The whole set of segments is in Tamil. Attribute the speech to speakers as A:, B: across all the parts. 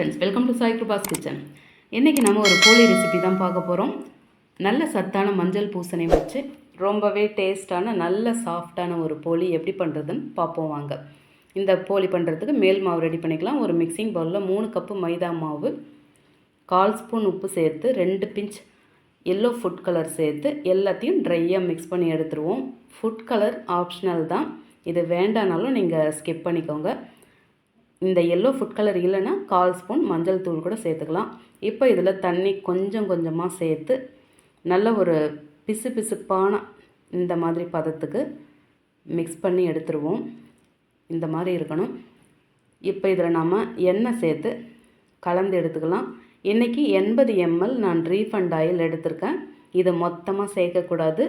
A: Friends welcome to Sai Kirupa's kitchen இன்றைக்கி நம்ம ஒரு கோழி ரெசிபி தான் பார்க்க போகிறோம் நல்ல சத்தான மஞ்சள் பூசணி வச்சு ரொம்பவே டேஸ்டான நல்ல சாஃப்டான ஒரு போலி எப்படி பண்ணுறதுன்னு பார்ப்போம் வாங்க. இந்த போலி பண்ணுறதுக்கு மேல் மாவு ரெடி பண்ணிக்கலாம். ஒரு மிக்சிங் பவுலில் மூணு கப்பு மைதா மாவு கால் ஸ்பூன் உப்பு சேர்த்து ரெண்டு பிஞ்ச் எல்லோ ஃபுட் கலர் சேர்த்து எல்லாத்தையும் ட்ரையாக மிக்ஸ் பண்ணி எடுத்துருவோம். ஃபுட் கலர் ஆப்ஷனல் தான். இது வேண்டானாலும் நீங்கள் ஸ்கிப் பண்ணிக்கோங்க. இந்த எல்லோ ஃபுட் கலர் இல்லைன்னா கால் ஸ்பூன் மஞ்சள் தூள் கூட சேர்த்துக்கலாம். இப்போ இதில் தண்ணி கொஞ்சம் கொஞ்சமாக சேர்த்து நல்ல ஒரு பிசு பிசுப்பான இந்த மாதிரி பதத்துக்கு மிக்ஸ் பண்ணி எடுத்துருவோம். இந்த மாதிரி இருக்கணும். இப்போ இதில் நம்ம எண்ணெய் சேர்த்து கலந்து எடுத்துக்கலாம். இன்றைக்கி எண்பது எம்எல் நான் ரீஃபண்ட் ஆயில் எடுத்திருக்கேன். இதை மொத்தமாக சேர்க்கக்கூடாது.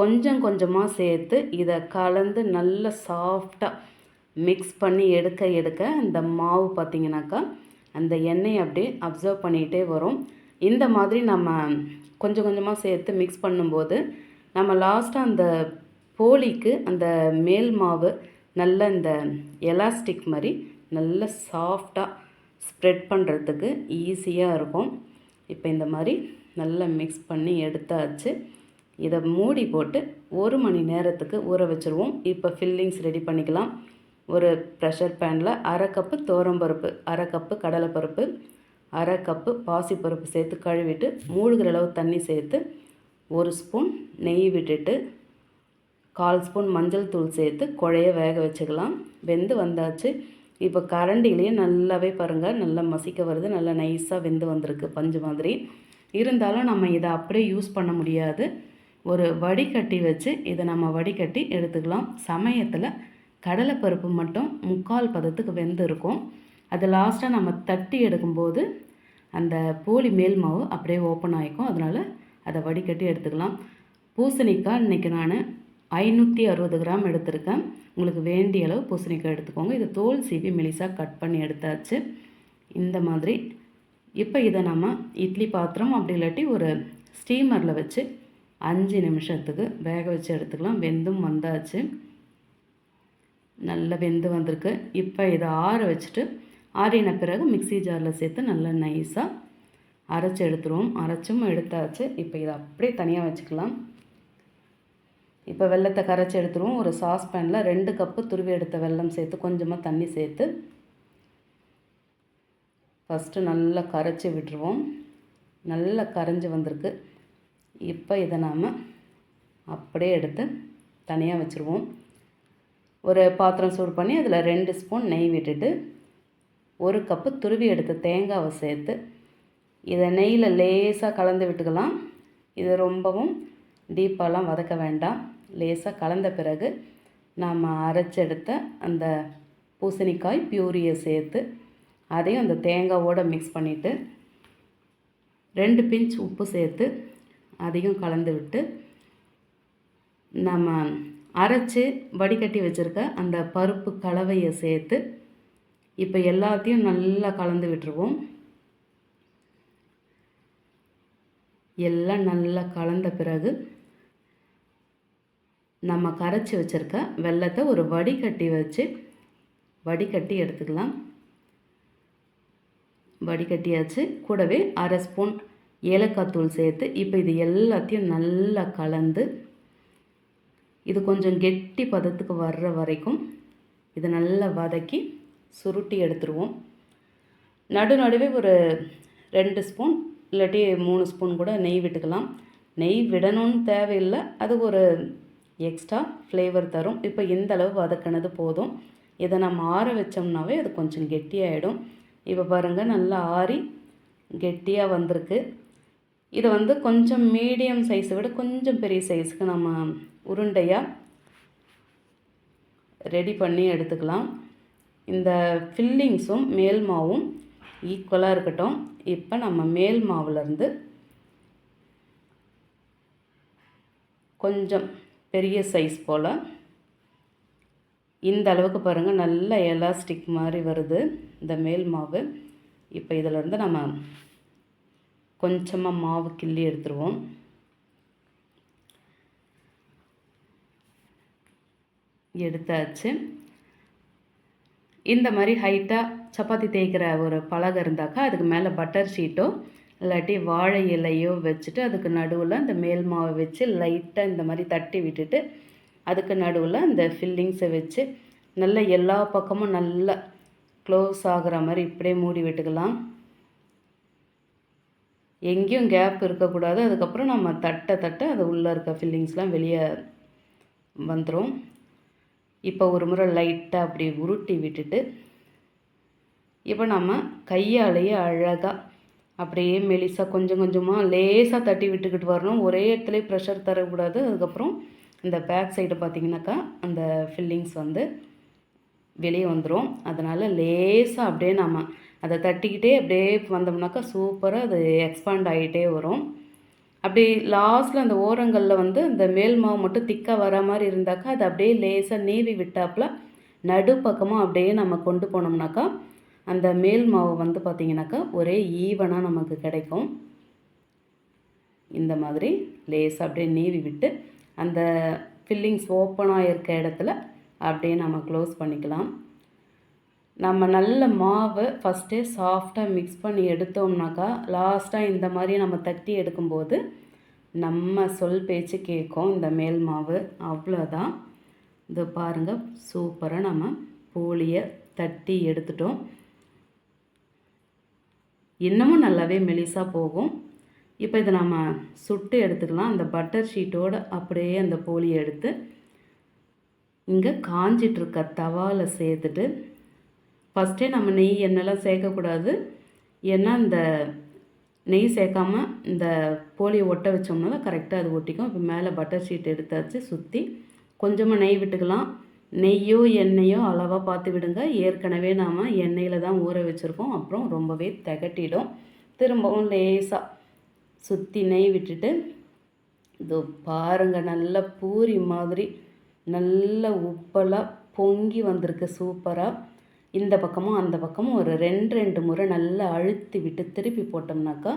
A: கொஞ்சம் கொஞ்சமாக சேர்த்து இதை கலந்து நல்ல சாஃப்டாக மிக்ஸ் பண்ணி எடுக்க எடுக்க அந்த மாவு பார்த்திங்கனாக்கா அந்த எண்ணெயை அப்படியே அப்சர்வ் பண்ணிகிட்டே வரும். இந்த மாதிரி நம்ம கொஞ்சம் கொஞ்சமாக சேர்த்து மிக்ஸ் பண்ணும்போது நம்ம லாஸ்ட்டாக அந்த போலிக்கு அந்த மேல் மாவு நல்ல இந்த எலாஸ்டிக் மாதிரி நல்ல சாஃப்டாக ஸ்ப்ரெட் பண்ணுறதுக்கு ஈஸியாக இருக்கும். இப்போ இந்த மாதிரி நல்லா மிக்ஸ் பண்ணி எடுத்தாச்சு. இதை மூடி போட்டு ஒரு மணி நேரத்துக்கு ஊற வச்சுருவோம். இப்போ ஃபில்லிங்ஸ் ரெடி பண்ணிக்கலாம். ஒரு ப்ரெஷர் பேனில் அரை கப்பு தோரம்பருப்பு அரை கப்பு கடலைப்பருப்பு அரை கப்பு பாசிப்பருப்பு சேர்த்து கழுவிட்டு மூழ்கிற அளவு தண்ணி சேர்த்து ஒரு ஸ்பூன் நெய் விட்டுட்டு கால் ஸ்பூன் மஞ்சள் தூள் சேர்த்து குழைய வேக வச்சுக்கலாம். வெந்து வந்தாச்சு. இப்போ கரண்டிலேயே நல்லாவே பாருங்கள் நல்லா மசிக்க வருது நல்லா நைஸாக வெந்து வந்திருக்கு பஞ்சு மாதிரி. இருந்தாலும் நம்ம இதை அப்படியே யூஸ் பண்ண முடியாது. ஒரு வடிகட்டி வச்சு இதை நம்ம வடிகட்டி எடுத்துக்கலாம். சமயத்தில் கடலைப்பருப்பு மட்டும் முக்கால் பதத்துக்கு வெந்து இருக்கும் அது லாஸ்ட்டாக நம்ம தட்டி எடுக்கும்போது அந்த போலி மேல் மாவு அப்படியே ஓப்பன் ஆகிக்கும் அதனால் அதை வடிகட்டி எடுத்துக்கலாம். பூசணிக்காய் இன்றைக்கி நான் ஐநூற்றி அறுபது கிராம் எடுத்திருக்கேன். உங்களுக்கு வேண்டிய அளவு பூசணிக்காய் எடுத்துக்கோங்க. இது தோல் சீவி மெலிசாக கட் பண்ணி எடுத்தாச்சு. இந்த மாதிரி இப்போ இதை நம்ம இட்லி பாத்திரம் அப்படி இல்லாட்டி ஒரு ஸ்டீமரில் வச்சு அஞ்சு நிமிஷத்துக்கு வேக வச்சு எடுத்துக்கலாம். வெந்தும் வந்தாச்சு. நல்லா வெந்து வந்திருக்கு. இப்போ இதை ஆற வச்சுட்டு ஆறின பிறகு மிக்சி ஜாரில் சேர்த்து நல்லா நைஸாக அரைச்சி எடுத்துருவோம். அரைச்சும் எடுத்தாச்சு. இப்போ இதை அப்படியே தனியாக வச்சுக்கலாம். இப்போ வெள்ளத்தை கரைச்சி எடுத்துருவோம். ஒரு சாஸ் பேனில் ரெண்டு கப்பு துருவி எடுத்த வெல்லம் சேர்த்து கொஞ்சமாக தண்ணி சேர்த்து ஃபஸ்ட்டு நல்லா கரைச்சி விட்டுருவோம். நல்லா கரைஞ்சி வந்திருக்கு. இப்போ இதை நாம் அப்படியே எடுத்து தனியாக வச்சுருவோம். ஒரு பாத்திரம் சூடு பண்ணி அதில் ரெண்டு ஸ்பூன் நெய் விட்டுட்டு ஒரு கப்பு துருவி எடுத்த தேங்காவை சேர்த்து இதை நெய்யில் லேசாக கலந்து விட்டுக்கலாம். இது ரொம்பவும் டீப்பாலாம் வதக்க வேண்டாம். லேசாக கலந்த பிறகு நாம் அரைச்செடுத்த அந்த பூசணிக்காய் பியூரியை சேர்த்து அதையும் அந்த தேங்காவோடு மிக்ஸ் பண்ணிவிட்டு ரெண்டு பிஞ்ச் உப்பு சேர்த்து அதையும் கலந்து விட்டு நம்ம அரைச்சி வடிகட்டி வச்சுருக்க அந்த பருப்பு கலவையை சேர்த்து இப்போ எல்லாத்தையும் நல்லா கலந்து விட்டுருவோம். எல்லாம் நல்லா கலந்த பிறகு நம்ம கரைச்சி வச்சுருக்க வெள்ளத்தை ஒரு வடிகட்டி வச்சு வடிகட்டி எடுத்துக்கலாம். வடிகட்டியாச்சு. கூடவே அரை ஸ்பூன் ஏலக்காய் தூள் சேர்த்து இப்போ இது எல்லாத்தையும் நல்லா கலந்து இது கொஞ்சம் கெட்டி பதத்துக்கு வர்ற வரைக்கும் இதை நல்லா வதக்கி சுருட்டி எடுத்துருவோம். நடு நடுவே ஒரு ரெண்டு ஸ்பூன் இல்லாட்டி மூணு ஸ்பூன் கூட நெய் விட்டுக்கலாம். நெய் விடணும்னு தேவையில்லை அது ஒரு எக்ஸ்ட்ரா ஃப்ளேவர் தரும். இப்போ இந்த அளவு வதக்கினது போதும். இதை நம்ம ஆற வச்சோம்னாவே அது கொஞ்சம் கெட்டியாகிடும் இப்போ பாருங்கள் நல்லா ஆறி கெட்டியாக வந்திருக்கு. இதை வந்து கொஞ்சம் மீடியம் சைஸை விட கொஞ்சம் பெரிய சைஸுக்கு நம்ம உருண்டையாக ரெடி பண்ணி எடுத்துக்கலாம். இந்த ஃபில்லிங்ஸும் மேல் மாவும் ஈக்குவலாக இருக்கட்டும். இப்போ நம்ம மேல் மாவுலேருந்து கொஞ்சம் பெரிய சைஸ் போல் இந்த அளவுக்கு பாருங்கள் நல்ல எலாஸ்டிக் மாதிரி வருது இந்த மேல் மாவு. இப்போ இதிலேருந்து நம்ம கொஞ்சமாக மாவு கிள்ளி எடுத்துருவோம். எடுத்தாச்சு. இந்த மாதிரி ஹைட்டாக சப்பாத்தி தேய்க்கிற ஒரு பலகை இருந்தாக்கா அதுக்கு மேலே பட்டர் ஷீட்டோ இல்லாட்டி வாழை இலையோ வச்சுட்டு அதுக்கு நடுவில் இந்த மேல் மாவை வச்சு லைட்டாக இந்த மாதிரி தட்டி விட்டுட்டு அதுக்கு நடுவில் இந்த ஃபில்லிங்ஸை வச்சு நல்லா எல்லா பக்கமும் நல்லா க்ளோஸ் ஆகுற மாதிரி இப்படியே மூடி விட்டுக்கலாம். எங்கேயும் கேப் இருக்கக்கூடாது. அதுக்கப்புறம் நம்ம தட்ட தட்ட அது உள்ளே இருக்க ஃபில்லிங்ஸ்லாம் வெளியே வந்துடும் இப்போ ஒரு முறை லைட்டாக அப்படி உருட்டி விட்டுட்டு இப்போ நம்ம கையாலேயே அழகாக அப்படியே மெலிசாக கொஞ்சம் கொஞ்சமாக லேசாக தட்டி விட்டுக்கிட்டு வரணும். ஒரே இடத்துல ப்ரெஷர் தரக்கூடாது. அதுக்கப்புறம் இந்த பேக் சைடு பார்த்திங்கனாக்கா அந்த ஃபில்லிங்ஸ் வந்து வெளியே வந்துடும் அதனால் லேசாக அப்படியே நம்ம அதை தட்டிக்கிட்டே அப்படியே வந்தோம்னாக்கா சூப்பராக அது எக்ஸ்பாண்ட் ஆகிட்டே வரும். அப்படி லாஸ்ட்டில் அந்த ஓரங்களில் வந்து அந்த மேல் மாவு மட்டும் திக்காக வர மாதிரி இருந்தாக்கா அது அப்படியே லேசாக நீவி விட்டாப்புல நடுப்பக்கமாக அப்படியே நம்ம கொண்டு போனோம்னாக்கா அந்த மேல் மாவு வந்து பார்த்திங்கனாக்கா ஒரே ஈவனாக நமக்கு கிடைக்கும். இந்த மாதிரி லேசாக அப்படியே நீவி விட்டு அந்த ஃபில்லிங்ஸ் ஓப்பனாக இருக்க இடத்துல அப்படியே நம்ம க்ளோஸ் பண்ணிக்கலாம். நம்ம நல்ல மாவை ஃபஸ்ட்டே சாஃப்டாக மிக்ஸ் பண்ணி எடுத்தோம்னாக்கா லாஸ்ட்டாக இந்த மாதிரி நம்ம தட்டி எடுக்கும்போது நம்ம சொல் பேச்சு கேட்கும் இந்த மேல் மாவு. அவ்வளோதான் இது பாருங்கள் சூப்பராக நம்ம போலியை தட்டி எடுத்துட்டோம். இன்னமும் நல்லாவே மெலிசாக போகும். இப்போ இதை நம்ம சுட்டு எடுத்துக்கலாம். அந்த பட்டர் ஷீட்டோடு அப்படியே அந்த போலியை எடுத்து இங்கே காஞ்சிட்ருக்க தவாவில் சேர்த்துட்டு ஃபஸ்ட்டே நம்ம நெய் எண்ணெய்லாம் சேர்க்கக்கூடாது. ஏன்னா இந்த நெய் சேர்க்காம இந்த போலியை ஒட்ட வச்சோம்னா தான் கரெக்டாக அது ஒட்டிக்கும். இப்போ மேலே பட்டர் ஷீட் எடுத்தாச்சு சுற்றி கொஞ்சமாக நெய் விட்டுக்கலாம். நெய்யோ எண்ணெயோ அளவாக பார்த்து விடுங்க. ஏற்கனவே நாம் எண்ணெயில் தான் ஊற வச்சுருக்கோம். அப்புறம் ரொம்பவே திகட்டிடும். திரும்பவும் லேசாக சுற்றி நெய் விட்டுட்டு இதோ பாருங்கள் நல்ல பூரி மாதிரி நல்ல உப்பலாக பொங்கி வந்திருக்கு. சூப்பராக இந்த பக்கமும் அந்த பக்கமும் ஒரு ரெண்டு ரெண்டு முறை நல்லா அழுத்தி விட்டு திருப்பி போட்டோம்னாக்கா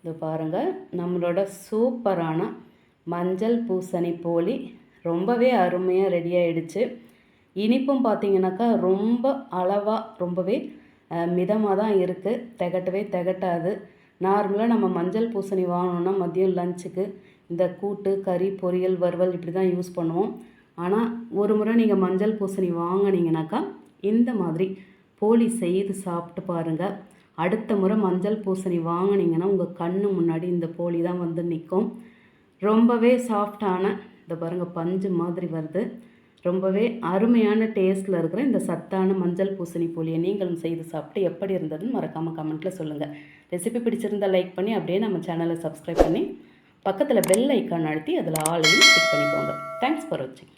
A: இது பாருங்கள் நம்மளோட சூப்பரான மஞ்சள் பூசணி போலி ரொம்பவே அருமையாக ரெடி ஆகிடுச்சு இனிப்பும் பார்த்தீங்கன்னாக்கா ரொம்ப அளவாக ரொம்பவே மிதமாக தான் இருக்குது திகட்டவே திகட்டாது. நார்மலாக நம்ம மஞ்சள் பூசணி வாங்கணுன்னா மதியம் லஞ்சுக்கு இந்த கூட்டு கறி பொரியல் வறுவல் இப்படி தான் யூஸ் பண்ணுவோம். ஆனால் ஒரு முறை நீங்கள் மஞ்சள் பூசணி வாங்கினீங்கனாக்கா இந்த மாதிரி போலி செய்து சாப்பிட்டு பாருங்கள் அடுத்த முறை மஞ்சள் பூசணி வாங்கினீங்கன்னா உங்கள் கண்ணு முன்னாடி இந்த போலி தான் வந்து நிற்கும் ரொம்பவே சாஃப்டான இந்த பாருங்கள் பஞ்சு மாதிரி வருது. ரொம்பவே அருமையான டேஸ்ட்டில் இருக்கிற இந்த சத்தான மஞ்சள் பூசணி போலியை நீங்களும் செய்து சாப்பிட்டு எப்படி இருந்ததுன்னு மறக்காமல் கமெண்ட்டில் சொல்லுங்கள் ரெசிபி பிடிச்சிருந்தால் லைக் பண்ணி அப்படியே நம்ம சேனலை சப்ஸ்கிரைப் பண்ணி பக்கத்தில் பெல் ஐக்கான் அழுத்தி அதில் ஆளையும் கிளிக் பண்ணிக்கோங்க. தேங்க்ஸ் ஃபார் வாட்சிங்